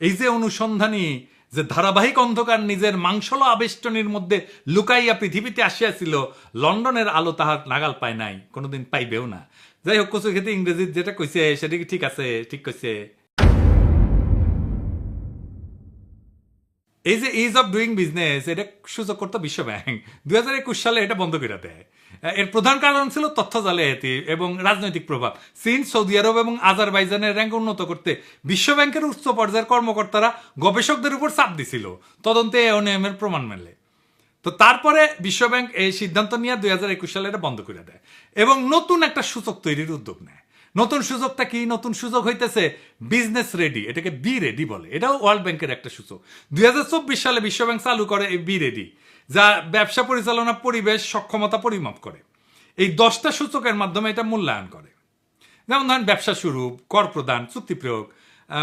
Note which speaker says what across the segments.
Speaker 1: এই যে অনুসন্ধানী, যে ধারাবাহিক অন্ধকার নিজের মাংসল আবেষ্টনীর মধ্যে লুকাইয়া পৃথিবীতে আসিয়াছিল, লন্ডনের আলো তাহার নাগাল পায় নাই, কোনোদিন পাইবেও না। যাই হোক, কচু খেতে ইংরেজির যেটা কইছে, সেটা কি ঠিক আছে? ঠিক কইছে। এই যে ইজ অফ ডুইং বিজনেস এটা সূচক করতো বিশ্ব ব্যাংক দুই হাজার একুশ সালে এটা বন্ধ করে দেয়। এর প্রধান কারণ ছিল তথ্য জালিয়াতি এবং রাজনৈতিক প্রভাব। চীন, সৌদি আরব এবং আজারবাইজানের র্যাঙ্ক উন্নত করতে বিশ্ব ব্যাংকের উচ্চ পর্যায়ের কর্মকর্তারা গবেষকদের উপর চাপ দিছিল। তদন্তে এ অনিয়মের প্রমাণ মেলে। তো তারপরে বিশ্বব্যাংক এই সিদ্ধান্ত নিয়ে দুই হাজার একুশ সালে এটা বন্ধ করে দেয় এবং নতুন একটা সূচক তৈরির উদ্যোগ নেয়। নতুন সুযোগটা কি? নতুন সুযোগ হইতেছে বিজনেস রেডি এটাকে বি রেডি বলে। এটাও ওয়ার্ল্ড ব্যাংকের একটা সূচক। দুই সালে বিশ্বব্যাংক চালু করে এই বি রেডি যা ব্যবসা পরিচালনা পরিবেশ সক্ষমতা পরিমাপ করে। এই দশটা সূচকের মাধ্যমে এটা মূল্যায়ন করে। যেমন ধরেন, ব্যবসা শুরু কর প্রদান, চুক্তি প্রয়োগ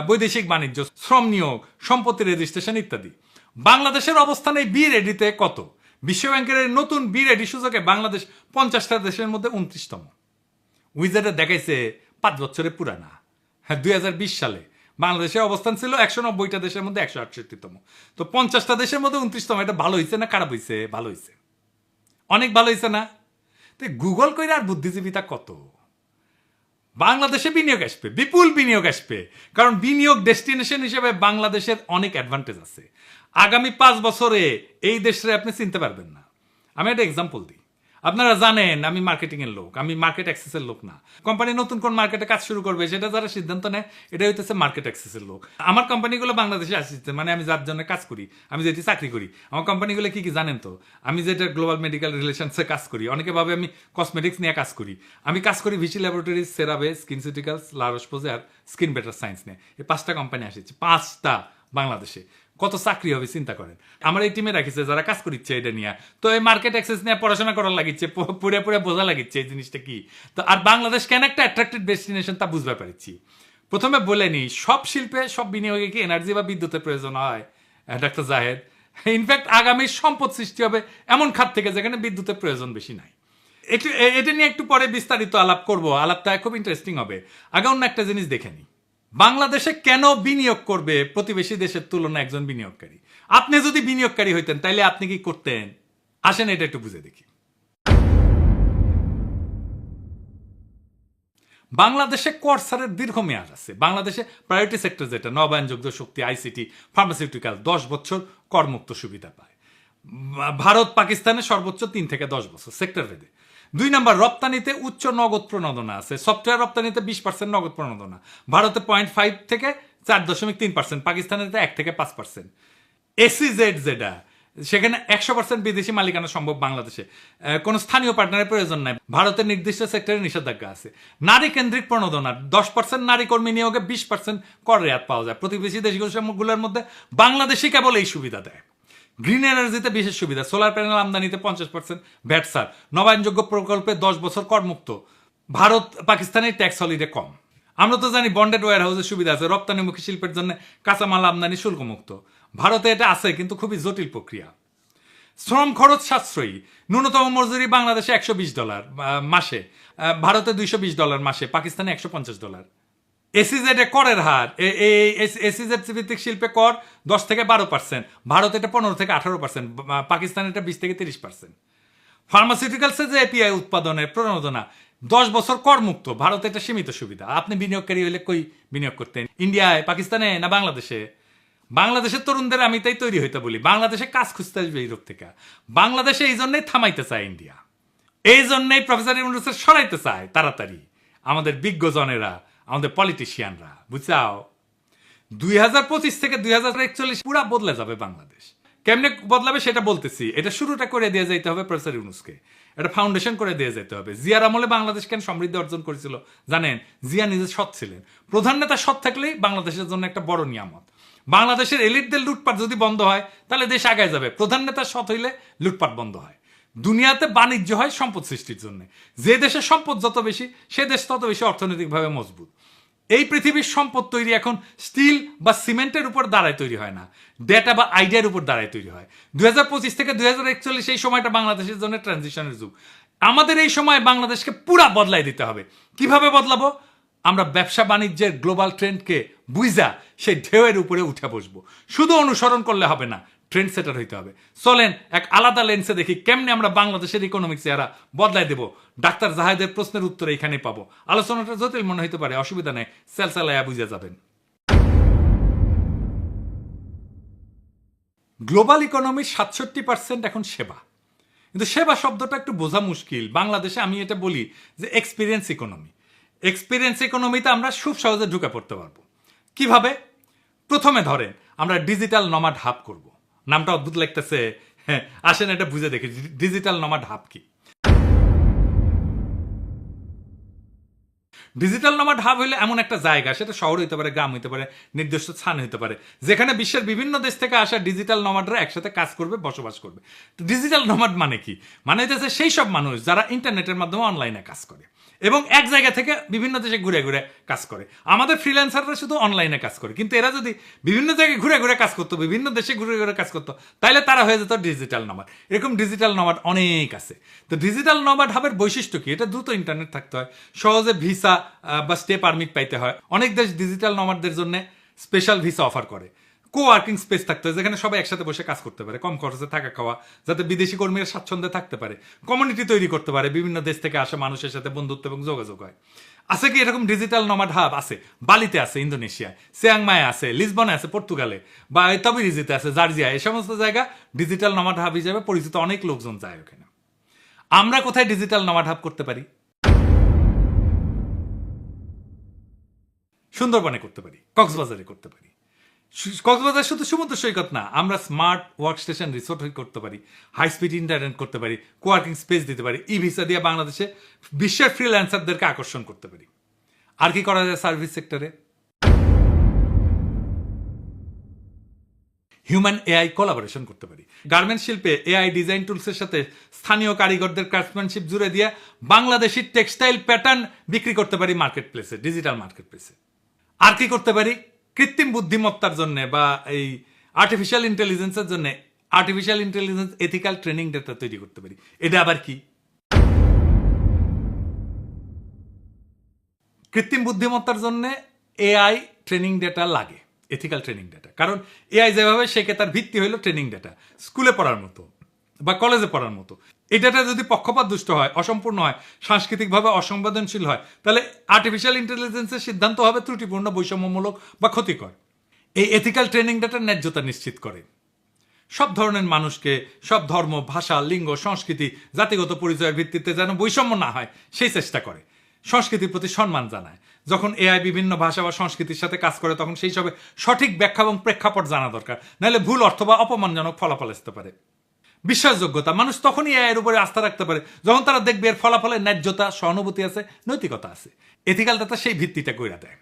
Speaker 1: বৈদেশিক বাণিজ্য, শ্রম নিয়োগ, সম্পত্তি রেজিস্ট্রেশন ইত্যাদি। বাংলাদেশের অবস্থান এই বি রেডিতে কত? বিশ্বব্যাংকের নতুন বি রেডি সূচকে বাংলাদেশ পঞ্চাশটা দেশের মধ্যে উনত্রিশতম। উইজারে দেখাইছে পাঁচ বছরে পুরানা হ্যাঁ দুই হাজার বিশ সালে। বাংলাদেশের অবস্থান ছিল একশো নব্বইটা দেশের মধ্যে একশো আটষট্টিতম। তো পঞ্চাশটা দেশের মধ্যে উনত্রিশতম। এটা ভালো হয়েছে না খারাপ হয়েছে ভালো হয়েছে অনেক ভালো হয়েছে না? তো গুগল কইরা আর বুদ্ধিজীবিতা কত? বাংলাদেশে বিনিয়োগ আসবে, বিপুল বিনিয়োগ আসবে। কারণ বিনিয়োগ ডেস্টিনেশন হিসেবে বাংলাদেশের অনেক অ্যাডভান্টেজ আছে। আগামী পাঁচ বছরে এই দেশে আপনি চিনতে পারবেন না। আমি একটা এক্সাম্পল দিই। আপনারা জানেন, আমি মার্কেটিং এর লোক, আমি মার্কেট অ্যাক্সেসের লোক না। কোম্পানি নতুন কোন মার্কেটে কাজ শুরু করবে, সেটা যারা সিদ্ধান্ত নেয় এটা হইতেছে মার্কেট অ্যাক্সেসের লোক। আমার কোম্পানিগুলো বাংলাদেশে আসছে মানে আমি যার জন্য কাজ করি, আমি যেটি চাকরি করি। আমার কোম্পানিগুলো কি কি জানেন তো? আমি যেটা গ্লোবাল মেডিকেল রিলেশনসে কাজ করি, অনেকে ভাবে আমি কসমেটিক্স নিয়ে কাজ করি। আমি কাজ করি Vichy laboratories CeraVe SkinCeuticals La Roche Posay আর স্কিন বেটার সায়েন্স নিয়ে। এই পাঁচটা কোম্পানি আসছে, পাঁচটা বাংলাদেশে। কত চাকরি হবে, চিন্তা করেন। আমার এই টিমে রাখিছে, যারা কাজ করিচ্ছে এটা নিয়ে। তো এই মার্কেট অ্যাক্সেস নিয়ে পড়াশোনা করার লাগিচ্ছে পুরে পুরে বোঝা লাগিচ্ছে এই জিনিসটা কি। তো আর বাংলাদেশ কেন একটা অ্যাট্রাক্টেড ডেস্টিনেশন তা বুঝতে পারছি। প্রথমে বলে নি সব শিল্পে, সব বিনিয়োগে কি এনার্জি বা বিদ্যুতের প্রয়োজন হয়? ডাক্তার জাহেদ ইনফ্যাক্ট আগামী সম্পদ সৃষ্টি হবে এমন খাত থেকে যেখানে বিদ্যুতের প্রয়োজন বেশি নাই। একটু এটা নিয়ে একটু পরে বিস্তারিত আলাপ করব, আলাপটা খুব ইন্টারেস্টিং হবে। আগে অন্য একটা জিনিস দেখে নিই। বাংলাদেশে কেন বিনিয়োগ করবে প্রতিবেশী দেশের তুলনায় একজন বিনিয়োগকারী? আপনি যদি বিনিয়োগকারী হইতেন, তাইলে আপনি কি করতেন? আসেন, এটা একটু বুঝে দেখি। বাংলাদেশে করসারের দীর্ঘমেয়াদ আছে। বাংলাদেশে প্রায়োরিটি সেক্টর যেটা, নবায়নযোগ্য শক্তি আইসিটি ফার্মাসিউটিক্যাল দশ বছর করমুক্ত সুবিধা পায়। ভারত পাকিস্তানে সর্বোচ্চ তিন থেকে দশ বছর সেক্টর ভেদে। দুই নম্বর, রপ্তানিতে উচ্চ নগদ প্রণোদনা আছে। সফটওয়্যার রপ্তানিতে বিশ পার্সেন্ট নগদ প্রণোদনা। ভারতে পয়েন্ট ফাইভ থেকে চার দশমিক তিন পার্সেন্ট পাকিস্তানের এক থেকে পাঁচ পার্সেন্ট। এসি জেড যেটা সেখানে একশো পার্সেন্ট বিদেশি মালিকানা সম্ভব বাংলাদেশে। কোনো স্থানীয় পার্টনারের প্রয়োজন নাই। ভারতের নির্দিষ্ট সেক্টরে নিষেধাজ্ঞা আছে। নারী কেন্দ্রিক প্রণোদনা, দশ পার্সেন্ট নারী কর্মী নিয়োগে বিশ পার্সেন্ট কর রেয়াত পাওয়া যায়। প্রতিবেশী দেশগুলোর মধ্যে বাংলাদেশই কেবল এই সুবিধা দেয়। গ্রিন এনার্জিতে বিশেষ সুবিধা সোলার প্যানেল আমদানিতে পঞ্চাশ পার্সেন্ট ভ্যাট সার, নবায়নযোগ্য প্রকল্পে দশ বছর করমুক্ত। ভারত পাকিস্তানের ট্যাক্স হলিডে কম। আমরা তো জানি বন্ডেড ওয়ার হাউসের সুবিধা আছে, রপ্তানিমুখী শিল্পের জন্য কাঁচামাল আমদানি শুল্কমুক্ত। ভারতে এটা আছে, কিন্তু খুবই জটিল প্রক্রিয়া। শ্রম খরচ সাশ্রয়ী, ন্যূনতম মজুরি বাংলাদেশে একশো বিশ ডলার মাসে। ভারতে দুইশো বিশ ডলার মাসে, পাকিস্তানে একশো পঞ্চাশ ডলার। এসিজেড এ করের হার। এই এসিজেড ভিত্তিক শিল্পে কর দশ থেকে বারো পার্সেন্ট ভারত এটা পনেরো থেকে আঠারো পার্সেন্ট পাকিস্তান এটা বিশ থেকে তিরিশ পার্সেন্ট ফার্মাসিউটিক্যালসে যে এপিআই উৎপাদনের প্রণোদনা, দশ বছর করমুক্ত। ভারতে এটা সীমিত সুবিধা। আপনি বিনিয়োগকারী হলে কই বিনিয়োগ করতেন? ইন্ডিয়ায়, পাকিস্তানে না বাংলাদেশে? বাংলাদেশের তরুণদের আমি তাই তৈরি হইতে বলি। বাংলাদেশে কাজ খুঁজতে আসবে ইউরোপ থেকে। বাংলাদেশে এই জন্যই থামাইতে চায় ইন্ডিয়া। এই জন্যই প্রফেসর ইউনুসের সরাইতে চায় তাড়াতাড়ি। আমাদের বিজ্ঞজনেরা আমাদের পলিটিশিয়ানরা বুঝছাও দুই হাজার পঁচিশ থেকে দুই হাজার একচল্লিশ পুরা বদলে যাবে বাংলাদেশ। কেমনে বদলাবে সেটা বলতেছি। এটা শুরুটা করে দিয়ে যাইতে হবে প্রফেসর ইউনুসকে। এটা ফাউন্ডেশন করে দিয়ে যেতে হবে। জিয়ার আমলে বাংলাদেশ কেন সমৃদ্ধি অর্জন করেছিল? জানেন, জিয়া নিজে সৎ ছিলেন। প্রধান নেতা সৎ থাকলেই বাংলাদেশের জন্য একটা বড় নিয়ামত। বাংলাদেশের এলিটদের লুটপাট যদি বন্ধ হয়, তাহলে দেশ আগায় যাবে। প্রধান নেতা সৎ হইলে লুটপাট বন্ধ হয়। দুনিয়াতে বাণিজ্য হয় সম্পদ সৃষ্টির জন্য। যে দেশের সম্পদ যত বেশি, সে দেশ তত বেশি অর্থনৈতিকভাবে মজবুত। এই পৃথিবীর সম্পদ তৈরি এখন স্টিল বা সিমেন্টের উপর দাঁড়ায় তৈরি হয় না। ডেটা বা আইডিয়ার উপর দাঁড়ায় তৈরি হয়। দুই হাজার পঁচিশ থেকে দুই হাজার একচল্লিশ এই সময়টা বাংলাদেশের জন্য ট্রানজিশনের যুগ। আমাদের এই সময় বাংলাদেশকে পুরা বদলাই দিতে হবে। কীভাবে বদলাবো? আমরা ব্যবসা বাণিজ্যের গ্লোবাল ট্রেন্ডকে বুঝা সেই ঢেউয়ের উপরে উঠে বসবো। শুধু অনুসরণ করলে হবে না ট্রেন্ড সেটার হইতে হবে। চলেন এক আলাদা লেন্সে দেখি কেমনে আমরা বাংলাদেশের ইকোনমিক্স এরা বদলাই দেব। ডাক্তার জাহেদের প্রশ্নের উত্তর এখানে পাবো। আলোচনাটা জটিল মনে হইতে পারে, অসুবিধা নেই সেলসালায়া বুঝে যাবেন। গ্লোবাল ইকোনমির সাতষট্টি পার্সেন্ট এখন সেবা। কিন্তু সেবা শব্দটা একটু বোঝা মুশকিল। বাংলাদেশে আমি এটা বলি যে এক্সপিরিয়েন্স ইকোনমি এক্সপিরিয়েন্স ইকোনমিতে আমরা খুব সহজে ঢুকে পড়তে পারব। কীভাবে? প্রথমে ধরেন, আমরা ডিজিটাল নমাড হাব করব। নামটা অদ্ভুত লাগতেছে। আসেন এটা বুঝে দেখি। ডিজিটাল নমাড হাব কি? ডিজিটাল নমাড হাব হইলে এমন একটা জায়গা, সেটা শহর হইতে পারে, গ্রাম হইতে পারে, নির্দিষ্ট স্থান হইতে পারে, যেখানে বিশ্বের বিভিন্ন দেশ থেকে আসা ডিজিটাল নমাডরা একসাথে কাজ করবে, বসবাস করবে। ডিজিটাল নমাড মানে কি? মানে হইতেছে সেই সব মানুষ যারা ইন্টারনেটের মাধ্যমে অনলাইনে কাজ করে। এবং এক জায়গা থেকে বিভিন্ন দেশে ঘুরে ঘুরে কাজ করে। আমাদের ফ্রিল্যান্সাররা শুধু অনলাইনে কাজ করে, কিন্তু এরা যদি বিভিন্ন জায়গায় ঘুরে ঘুরে কাজ করতো, বিভিন্ন দেশে ঘুরে ঘুরে কাজ করতো তাহলে তারা হয়ে যেত ডিজিটাল নমাড এরকম ডিজিটাল নমাড অনেক আছে। তো ডিজিটাল নমাড হাবের বৈশিষ্ট্য কি? এটা দ্রুত ইন্টারনেট থাকতে হয়, সহজে ভিসা বা স্টে পারমিট পাইতে হয়। অনেক দেশ ডিজিটাল নমাডদের জন্য স্পেশাল ভিসা অফার করে। কো ওয়ার্কিং স্পেস থাকতে হয়, যেখানে সবাই একসাথে বসে কাজ করতে পারে, কম খরচে থাকা খাওয়া, যাতে বিদেশি কর্মীরা স্বাচ্ছন্দ্যে থাকতে পারে কমিউনিটি তৈরি করতে পারে, বিভিন্ন দেশ থেকে আসা মানুষের সাথে বন্ধুত্ব এবং যোগাযোগ হয়। আছে কি এরকম ডিজিটাল নমাড হাব আছে, বালিতে আছে, ইন্দোনেশিয়ায় সিয়াংমায় আছে, লিসবনে আছে, পর্তুগালে, বা তবিরিজিতে আছে জার্জিয়া এই সমস্ত জায়গা ডিজিটাল নমাড হাব হিসেবে পরিচিত অনেক লোকজন যায় ওখানে। আমরা কোথায় ডিজিটাল নমাড হাব করতে পারি? সুন্দরবনে করতে পারি, কক্সবাজারে করতে পারি কক্সবাজার শুধু সমুদ্র সৈকত না, আমরা স্মার্ট ওয়ার্ক স্টেশন রিসোর্ট করতে পারি হাই স্পিড ইন্টারনেট করতে পারি কোয়ার্কিং স্পেস দিতে পারি ই ভিসা দিয়ে বাংলাদেশে বিশ্বের ফ্রিল্যান্সারদেরকে আকর্ষণ করতে পারি। আর কি করা যায় সার্ভিস সেক্টরে হিউম্যান এআই কোলাবোরেশন করতে পারি। গার্মেন্ট শিল্পে এআই ডিজাইন টুলসের সাথে স্থানীয় কারিগরদের ক্রাফটম্যানশিপ জুড়ে দিয়ে বাংলাদেশি টেক্সটাইল প্যাটার্ন বিক্রি করতে পারি মার্কেট প্লেসে ডিজিটাল মার্কেট প্লেসে আর কি করতে পারি? কৃত্রিম বুদ্ধিমত্তার জন্য বা এই আর্টিফিশিয়াল ইন্টেলিজেন্সের জন্য artificial intelligence ethical training data তৈরি করতে পারি। এটা আবার কি? কৃত্রিম বুদ্ধিমত্তার জন্য এআই ট্রেনিং ডেটা লাগে এথিক্যাল ট্রেনিং ডেটা কারণ এআই যেভাবে শেখে তার ভিত্তি হলো ট্রেনিং ডেটা স্কুলে পড়ার মতো বা কলেজে পড়ার মতো। এই ডেটা যদি পক্ষপাত দুষ্ট হয়, অসম্পূর্ণ হয়, সাংস্কৃতিকভাবে অসংবেদনশীল হয়, তাহলে আর্টিফিশিয়াল ইন্টেলিজেন্সের সিদ্ধান্ত হবে ত্রুটিপূর্ণ, বৈষম্যমূলক বা ক্ষতিকর। এই এথিক্যাল ট্রেনিং ডেটার ন্যায্যতা নিশ্চিত করে। সব ধরনের মানুষকে, সব ধর্ম, ভাষা, লিঙ্গ, সংস্কৃতি, জাতিগত পরিচয়ের ভিত্তিতে যেন বৈষম্য না হয়, সেই চেষ্টা করে। সংস্কৃতির প্রতি সম্মান জানায়। যখন এআই বিভিন্ন ভাষা বা সংস্কৃতির সাথে কাজ করে, তখন সেই সবে সঠিক ব্যাখ্যা এবং প্রেক্ষাপট জানা দরকার। নাহলে ভুল অর্থ বা অপমানজনক ফলাফল আসতে পারে। বিশ্বাসযোগ্যতা। মানুষ তখনই এর উপরে আস্থা রাখতে পারে, যখন তারা দেখবে এর ফলাফলে ন্যায্যতা, সহানুভূতি আছে, নৈতিকতা আছে। এথিকাল দাতা সেই ভিত্তিটা কইরা দেয়।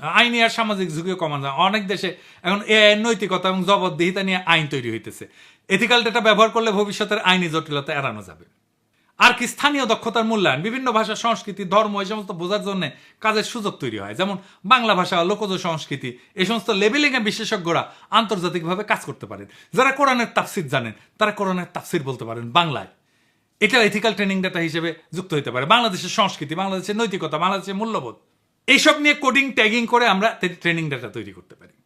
Speaker 1: আইনি আর সামাজিক ঝুঁকিও কমান যায়। অনেক দেশে এখন এ নৈতিকতা এবং জবাবদিহিতা নিয়ে আইন তৈরি হইতেছে। এথিকাল ডেটা ব্যবহার করলে ভবিষ্যতের আইনি জটিলতা এড়ানো যাবে। আর কি স্থানীয় দক্ষতার মূল্যায়ন, বিভিন্ন ভাষা, সংস্কৃতি, ধর্ম, এই সমস্ত বোঝার জন্য কাজের সুযোগ তৈরি হয়। যেমন বাংলা ভাষা, লোকজ সংস্কৃতি, এই সমস্ত এর বিশেষজ্ঞরা আন্তর্জাতিকভাবে কাজ করতে পারেন। যারা কোরআনের তাফসির জানেন, তারা কোরআনের তাফসির বলতে পারেন বাংলায়। এটা এথিক্যাল ট্রেনিং ডাটা হিসেবে যুক্ত হতে পারে। বাংলাদেশের সংস্কৃতি, বাংলাদেশের নৈতিকতা, বাংলাদেশের মূল্যবোধ। এইসব নিয়ে কোডিং ট্যাগিং করে আমরা ট্রেনিং ডাটা তৈরি করতে পারি।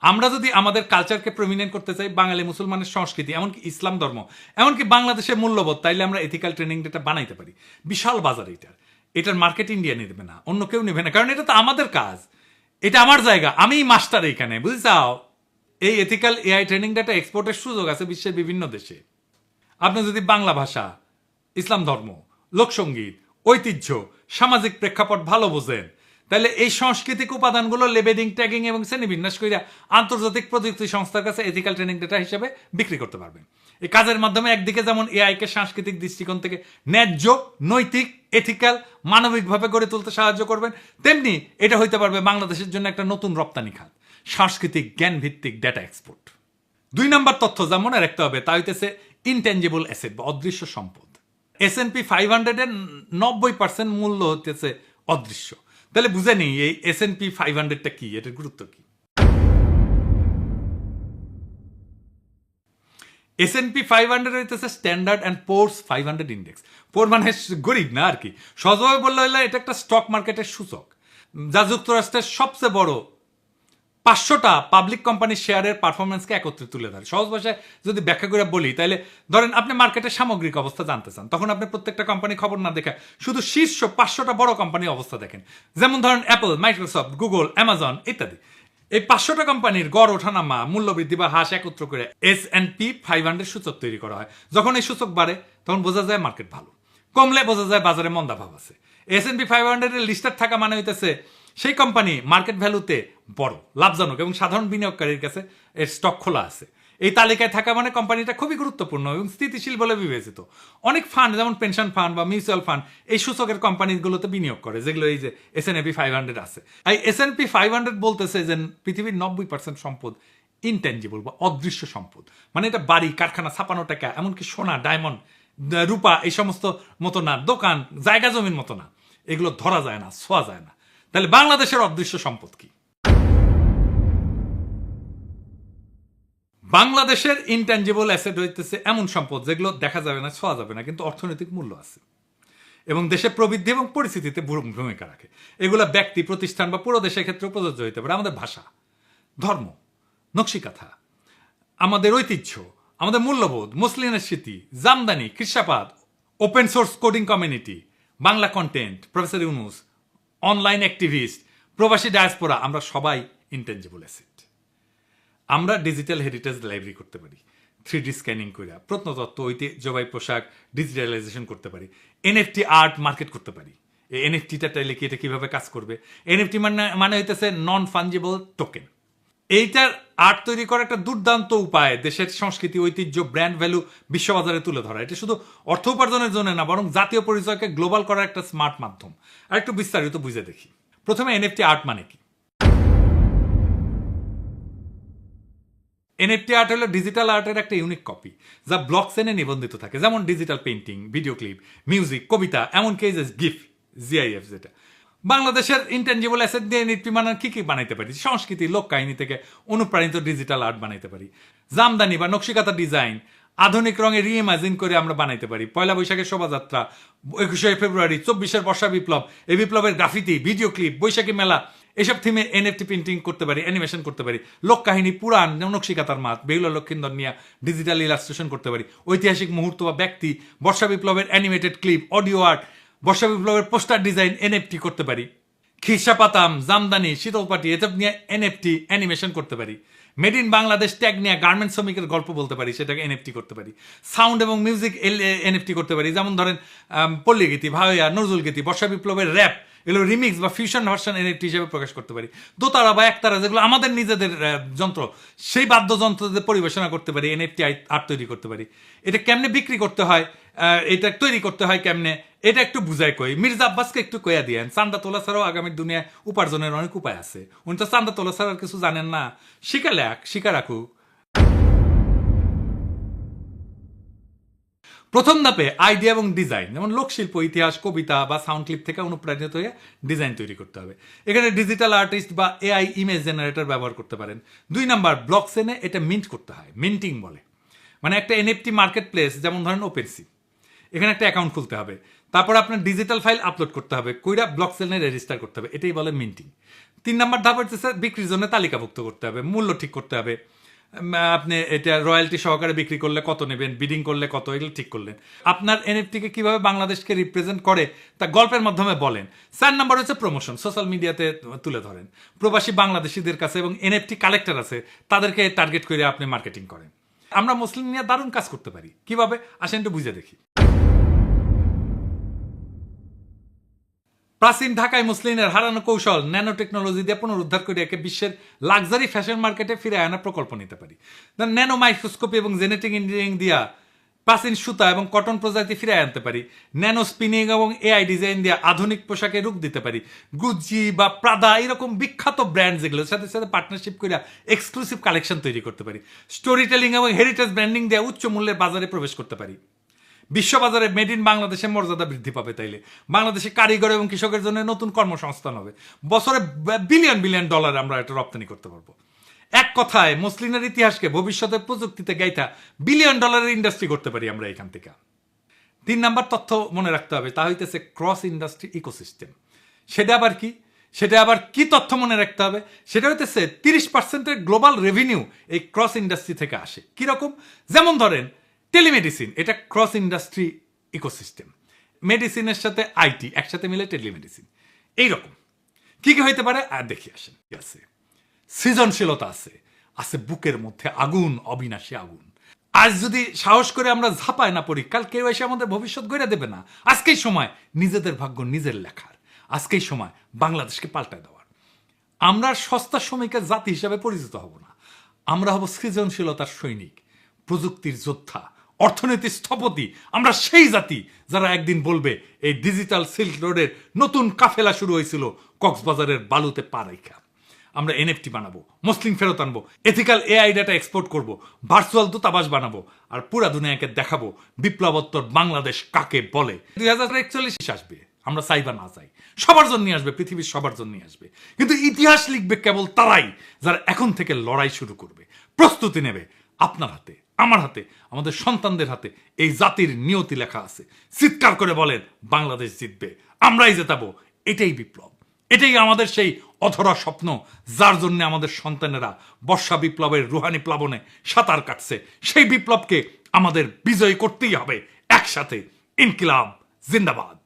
Speaker 1: আমরা যদি আমাদের কালচারকে প্রমিনেন্ট করতে চাই, বাঙালি মুসলমানের সংস্কৃতি, এমনকি ইসলাম ধর্ম, এমনকি বাংলাদেশের মূল্যবোধ, তাইলে আমরা এথিক্যাল ট্রেনিং ডেটা বানাইতে পারি। বিশাল বাজার এটার। এটার মার্কেট ইন্ডিয়া নেবে না, অন্য কেউ নেবে না। কারণ এটা তো আমাদের কাজ। এটা আমার জায়গা আমি মাস্টার এইখানে, বুঝছাও? এই এথিক্যাল এআই ট্রেনিং ডেটা এক্সপোর্টের সুযোগ আছে বিশ্বের বিভিন্ন দেশে। আপনি যদি বাংলা ভাষা, ইসলাম ধর্ম লোকসঙ্গীত ঐতিহ্য, সামাজিক প্রেক্ষাপট ভালো বোঝেন তাহলে এই সাংস্কৃতিক উপাদানগুলো লেবেডিং, ট্যাগিং এবং শ্রেণীবিন্যাস করিয়া আন্তর্জাতিক প্রযুক্তি সংস্থার কাছে এথিক্যাল ট্রেনিং ডেটা হিসেবে বিক্রি করতে পারবেন। এই কাজের মাধ্যমে একদিকে যেমন এআইকে সাংস্কৃতিক দৃষ্টিকোণ থেকে ন্যায্য, নৈতিক এথিক্যাল মানবিকভাবে গড়ে তুলতে সাহায্য করবেন, তেমনি এটা হইতে পারবে বাংলাদেশের জন্য একটা নতুন রপ্তানি খাত, সাংস্কৃতিক জ্ঞান ভিত্তিক ডেটা এক্সপোর্ট দুই নম্বর তথ্য যা মনে রাখতে হবে তা হইতেছে ইনটেঞ্জেবল অ্যাসেট বা অদৃশ্য সম্পদ। এস এন পি ফাইভ হান্ড্রেডের নব্বই পার্সেন্ট মূল্য হতেছে অদৃশ্য। তাহলে বুঝে নিই, এই এস এন পি ফাইভ হান্ড্রেডটা কি? এটার গুরুত্ব কি? S N P five hundred হইতেছে standard and poor's five hundred index poor মানে গরিব না আর কি। সহজভাবে বললে এটা একটা স্টক মার্কেটের সূচক। যা যুক্তরাষ্ট্রের সবচেয়ে বড় পাঁচশোটা পাবলিক কোম্পানির শেয়ারের পারফরমেন্সকে একত্রে তুলে ধরে। সহজ ভাষায় যদি ব্যাখ্যা করে বলি, তাহলে ধরেন আপনি মার্কেটের সামগ্রিক অবস্থা জানতে চান, তখন আপনি প্রত্যেকটা কোম্পানি খবর না দেখে শুধু শীর্ষ পাঁচশোটা বড় কোম্পানির অবস্থা দেখেন। যেমন ধরেন অ্যাপল মাইক্রোসফট গুগল অ্যামাজন ইত্যাদি। এই পাঁচশোটা কোম্পানির গড় ওঠানামা মূল্য বৃদ্ধি বা হ্রাস একত্র করে S and P five hundred সূচক তৈরি করা হয়। যখন এই সূচক বাড়ে, তখন বোঝা যায় মার্কেট ভালো। কমলে বোঝা যায় বাজারে মন্দাভাব আছে। এস এন পি ফাইভ হান্ড্রেডের লিস্টার থাকা মানে হইতেছে সেই কোম্পানি মার্কেট ভ্যালুতে বড়, লাভজনক এবং সাধারণ বিনিয়োগকারীর কাছে এর স্টক খোলা আছে। এই তালিকায় থাকা মানে কোম্পানিটা খুবই গুরুত্বপূর্ণ এবং স্থিতিশীল বলে বিবেচিত। অনেক ফান্ড যেমন পেনশন ফান্ড বা মিউচুয়াল ফান্ড এই সূচকের কোম্পানিগুলোতে বিনিয়োগ করে, যেগুলো এই যে S N P five hundred আছে। এই S N P five hundred বলতেছে যে পৃথিবীর নব্বই পার্সেন্ট সম্পদ ইনটেনজিবল বা অদৃশ্য সম্পদ। মানে এটা বাড়ি, কারখানা, ছাপানো টাকা, এমনকি সোনা ডায়মন্ড রূপা, এই সমস্ত মতো না, দোকান, জায়গা জমির মতো না। এগুলো ধরা যায় না, ছোঁয়া যায় না। তাহলে বাংলাদেশের অদৃশ্য সম্পদ কি? বাংলাদেশের ইনট্যাঞ্জিবল অ্যাসেট হইতেছে এমন সম্পদ যেগুলো দেখা যাবে না, ছোঁয়া যাবে না, কিন্তু অর্থনৈতিক মূল্য আছে। এবং দেশের প্রবৃদ্ধি এবং পরিস্থিতিতে ভূমিকা রাখে। এগুলো ব্যক্তি, প্রতিষ্ঠান বা পুরো দেশের ক্ষেত্রে প্রযোজ্য হইতে পারে। আমাদের ভাষা, ধর্ম, নকশিকাথা, আমাদের ঐতিহ্য, আমাদের মূল্যবোধ, মুসলিমের স্মৃতি, Jamdani কৃষাপাত open source coding community Bangla content professor Yunus online activist প্রবাসী ডায়াসপোরা আমরা সবাই ইন্টেঞ্জিবল অ্যাসেট আমরা ডিজিটাল হেরিটেজ লাইব্রেরি করতে পারি থ্রি ডি স্ক্যানিং করে প্রত্নতত্ত্ব ঐতিহ্যবাহী পোশাক ডিজিটালাইজেশন করতে পারি এনএফটি আর্ট মার্কেট করতে পারি। এই এনএফটিটা চাইলে কি এটা কীভাবে কাজ করবে? এনএফটি মানে মানে হইতেছে নন ফাঞ্জেবল টোকেন এইটার আর্ট তৈরি করার একটা দুর্দান্ত উপায় দেশের সংস্কৃতি, ঐতিহ্য ব্র্যান্ড ভ্যালু বিশ্ববাজারে তুলে ধরা। এটা শুধু অর্থ উপার্জনের জন্য না, বরং জাতীয় পরিচয়কে গ্লোবাল করার একটা স্মার্ট মাধ্যম। আর একটু বিস্তারিত বুঝে দেখি। প্রথমে এনএফটি আর্ট মানে কি? এনএফটি আর্ট হলো ডিজিটাল আর্টের একটা ইউনিক কপি যা ব্লক চেনে নিবন্ধিত থাকে। যেমন digital painting video clip music কবিতা, এমনকি এই যে গিফট জিআইএফ যেটা। বাংলাদেশের ইন্টেনজিবল অ্যাসেট দিয়ে এনএফটি মানে কি কি বানাইতে পারি? সংস্কৃতি লোক কাহিনী থেকে অনুপ্রাণিত ডিজিটাল আর্ট বানাইতে পারি। জামদানি বা নকশিকাতা ডিজাইন আধুনিক রঙে রিইমাজিন করে আমরা বানাইতে পারি। পয়লা বৈশাখের শোভাযাত্রা, একুশে ফেব্রুয়ারি, চব্বিশের বর্ষা বিপ্লব, এই বিপ্লবের গ্রাফিতি ভিডিও ক্লিপ বৈশাখী মেলা, এসব থিমে এনএফটি প্রিন্টিং করতে পারি অ্যানিমেশন করতে পারি। লোক কাহিনী পুরাণ, নকশিকাতার মাত বেহুলা লক্ষিন্দর নিয়ে ডিজিটাল ইলাস্ট্রেশন করতে পারি। ঐতিহাসিক মুহূর্ত বা ব্যক্তি, বর্ষা বিপ্লবের অ্যানিমেটেড ক্লিপ অডিও আর্ট বর্ষা বিপ্লবের পোস্টার ডিজাইন এনএফটি করতে পারি। খিসা পাতাম জামদানি শীতলপাটি এসব নিয়ে এনএফটি অ্যানিমেশন করতে পারি। মেড ইন বাংলাদেশ ট্যাগ নিয়ে গার্মেন্ট শ্রমিকের গল্প বলতে পারি সেটাকে এনএফটি করতে পারি। সাউন্ড এবং মিউজিক এনএফটি করতে পারি। যেমন ধরেন আম, পল্লী গীতি ভাওয়া নজরুল গীতি বর্ষা বিপ্লবের র্যাপ এগুলো রিমিক্স বা ফিউশন ভার্সন এনএফটি হিসেবে প্রকাশ করতে পারি। দোতারা বা একতারা যেগুলো আমাদের নিজেদের যন্ত্র সেই বাদ্যযন্ত্রদের পরিবেশনা করতে পারি এনএফটি আর্ট তৈরি করতে পারি। এটা কেমনে বিক্রি করতে হয়? এটা তৈরি করতে হয় কেমনে? এটা একটু বুঝাই কই। মির্জা আব্বাসকে একটু কইয়া দিয়েন, চান্দা তোলা ছাড়াও আগামী দুনিয়ায় উপার্জনের অনেক উপায় আছে। উনি তো চান্দা তোলা ছাড়া কিছু জানেন না। শিখা লেখ, শিখা রাখুক। প্রথম ধাপে আইডিয়া এবং ডিজাইন যেমন লোকশিল্প, ইতিহাস, কবিতা বা সাউন্ড ক্লিপ থেকে অনুপ্রাণিত হয়ে ডিজাইন তৈরি করতে হবে। এখানে ডিজিটাল আর্টিস্ট বা এআই ইমেজ জেনারেটর ব্যবহার করতে পারেন। দুই নাম্বার ব্লক সেনে এটা মিন্ট করতে হয় মিন্টিং বলে। মানে একটা এনএফটি মার্কেট প্লেস যেমন ধরেন ওপেনসি এখানে একটা অ্যাকাউন্ট খুলতে হবে। তারপর আপনার ডিজিটাল ফাইল আপলোড করতে হবে। কইরা ব্লক সেনে রেজিস্টার করতে হবে। এটাই বলে মিন্টিং তিন নাম্বার ধাপ হচ্ছে স্যার বিক্রির জন্য তালিকাভুক্ত করতে হবে। মূল্য ঠিক করতে হবে। আপনি এটা রয়্যালটি সহকারে বিক্রি করলে কত নেবেন বিডিং করলে কত, এগুলো ঠিক করলেন। আপনার এনএফটিকে কীভাবে বাংলাদেশকে রিপ্রেজেন্ট করে, তা গল্পের মাধ্যমে বলেন। চার নাম্বার হচ্ছে প্রমোশন সোশ্যাল মিডিয়াতে তুলে ধরেন। প্রবাসী বাংলাদেশিদের কাছে এবং এনএফটি কালেক্টর আছে, তাদেরকে টার্গেট করে আপনি মার্কেটিং করেন। আমরা মুসলিম নিয়ে দারুণ কাজ করতে পারি। কীভাবে? আসেন একটু বুঝে দেখি। প্রাচীন ঢাকায় মুসলিমের হারানো কৌশল ন্যানো টেকনোলজি দিয়ে পুনরুদ্ধার করে একে বিশ্বের লাক্সারি ফ্যাশন মার্কেটে ফিরে আনার প্রকল্প নিতে পারি। ন্যানো মাইক্রোস্কোপি এবং জেনেটিক ইঞ্জিনিয়ারিং দিয়া প্রাচীন সুতা এবং কটন প্রজাতি ফিরে আনতে পারি। ন্যানো স্পিনিং এবং এআই ডিজাইন দিয়ে আধুনিক পোশাকে রূপ দিতে পারি। গুজি বা প্রাদা এরকম বিখ্যাত ব্র্যান্ড যেগুলোর সাথে সাথে পার্টনারশিপ করে এক্সক্লুসিভ কালেকশন তৈরি করতে পারি। স্টোরি টেলিং এবং হেরিটেজ ব্র্যান্ডিং দিয়ে উচ্চ মূল্যের বাজারে প্রবেশ করতে পারি। বিশ্ববাজারে মেড ইন বাংলাদেশের মর্যাদা বৃদ্ধি পাবে তাইলে। বাংলাদেশে কারিগর এবং কৃষকের জন্য নতুন কর্মসংস্থান হবে। বছরে বিলিয়ন বিলিয়ন ডলার আমরা এটা রপ্তানি করতে পারব। এক কথায় মুসলিমের ইতিহাসকে ভবিষ্যতের প্রযুক্তিতে গাইথা বিলিয়ন ডলারের ইন্ডাস্ট্রি করতে পারি আমরা এখান থেকে। তিন নাম্বার তথ্য মনে রাখতে হবে, তা হইতেছে ক্রস ইন্ডাস্ট্রি ইকোসিস্টেম সেটা আবার কি? সেটা আবার কি তথ্য মনে রাখতে হবে? সেটা হইতেছে তিরিশ পার্সেন্টের গ্লোবাল রেভিনিউ এই ক্রস ইন্ডাস্ট্রি থেকে আসে। কীরকম? যেমন ধরেন টেলিমেডিসিন এটা ক্রস ইন্ডাস্ট্রি ইকোসিস্টেম মেডিসিনের সাথে আইটি একসাথে মিলে টেলিমেডিসিন এইরকম। কি কি হইতে পারে? আর দেখি, আসেন। কি আছে? সৃজনশীলতা আছে। আছে বুকের মধ্যে আগুন, অবিনাশী আগুন। আজ যদি সাহস করে আমরা ঝাঁপায় না পড়ি, কাল কেউ এসে আমাদের ভবিষ্যৎ গড়ে দেবে না। আজকেই সময় নিজেদের ভাগ্য নিজের লেখার। আজকেই সময় বাংলাদেশকে পাল্টায় দেওয়ার। আমরা সস্তা শ্রমিকের জাতি হিসাবে পরিচিত হব না। আমরা হব সৃজনশীলতার সৈনিক, প্রযুক্তির যোদ্ধা অর্থনীতির স্থপতি। আমরা সেই জাতি যারা একদিন বলবে, এই ডিজিটাল সিল্ক রোডের নতুন কাফেলা শুরু হয়েছিল কক্সবাজারের বালুতে পা রেখা। আমরা এনএফটি বানাবো, মুসলিম ফেরত আনব এথিক্যাল এআই ডাটা এক্সপোর্ট করব ভার্চুয়াল দূতাবাস বানাবো আর পুরা দুনিয়াকে দেখাবো বিপ্লবোত্তর বাংলাদেশ কাকে বলে। দুই হাজার একচল্লিশ আসবে, আমরা চাই বা না চাই। সবার জন্য আসবে, পৃথিবীর সবার জন্য আসবে। কিন্তু ইতিহাস লিখবে কেবল তারাই যারা এখন থেকে লড়াই শুরু করবে। প্রস্তুতি নেবে আপনার হাতে। আমার হাতে, আমাদের সন্তানদের হাতে এই জাতির নিয়তি লেখা আছে। চিৎকার করে বলেন, বাংলাদেশ জিতবে। আমরাই জেতাবো। এটাই বিপ্লব। এটাই আমাদের সেই অধরা স্বপ্ন, যার জন্য আমাদের সন্তানেরা বর্ষা বিপ্লবের রুহানি প্লাবনে সাঁতার কাটছে। সেই বিপ্লবকে আমাদের বিজয় করতেই হবে। একসাথে ইনকিলাব, জিন্দাবাদ।